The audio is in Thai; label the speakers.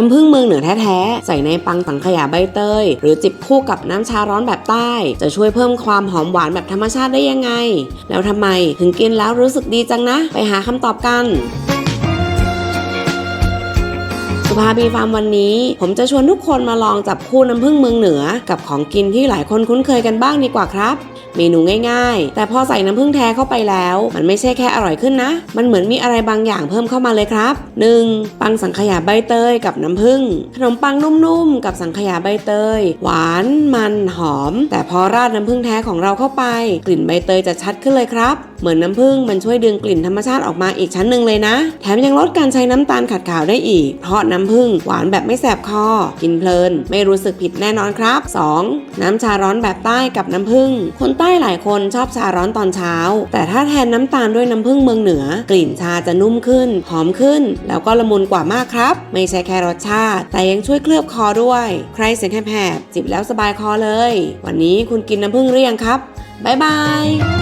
Speaker 1: น้ำผึ้งเมืองเหนือแท้ๆ ใส่ในปังสังขยาใบเตย หรือจิบคู่กับน้ำชาร้อนแบบใต้ จะช่วยเพิ่มความหอมหวานแบบธรรมชาติได้ยังไง แล้วทำไมถึงกินแล้วรู้สึกดีจังนะ ไปหาคำตอบกันสุภาพีฟาร์มวันนี้ ผมจะชวนทุกคนมาลองจับคู่น้ำผึ้งเมืองเหนือ กับของกินที่หลายคนคุ้นเคยกันบ้างดีกว่าครับ เมนูง่ายๆ แต่พอใส่น้ำผึ้งแท้เข้าไปแล้ว มันไม่ใช่แค่อร่อยขึ้นนะ มันเหมือนมีอะไรบางอย่างเพิ่มเข้ามาเลยครับ 1. ปังสังขยาใบเตยกับน้ำผึ้งขนมปังนุ่มๆ กับสังขยาใบเตย หวานมันหอม แต่พอราดน้ำผึ้งแท้ของเราเข้าไป กลิ่นใบเตยจะชัดขึ้นเลยครับ เหมือนน้ำผึ้งมันช่วยดึงกลิ่นธรรมชาติออกมาอีกชั้นหนึ่งเลยนะ แถมยังลดการใช้น้ำตาลขัดขาวได้อีก เพราะน้ำผึ้งหวานแบบไม่แสบคอ กินเพลิน ไม่รู้สึกผิดแน่นอนครับ 2. น้ำชาร้อนแบบใต้กับน้ำผึ้งคนใต้หลายคนชอบชาร้อนตอนเช้า แต่ถ้าแทนน้ำตาลด้วยน้ำผึ้งเมืองเหนือ กลิ่นชาจะนุ่มขึ้น หอมขึ้น แล้วก็ละมุนกว่ามากครับ ไม่ใช่แค่รสชาติ แต่ยังช่วยเคลือบคอด้วย ใครเสียงแหบๆจิบแล้วสบายคอเลย วันนี้คุณกินน้ำผึ้งหรือยังครับบ๊ายบาย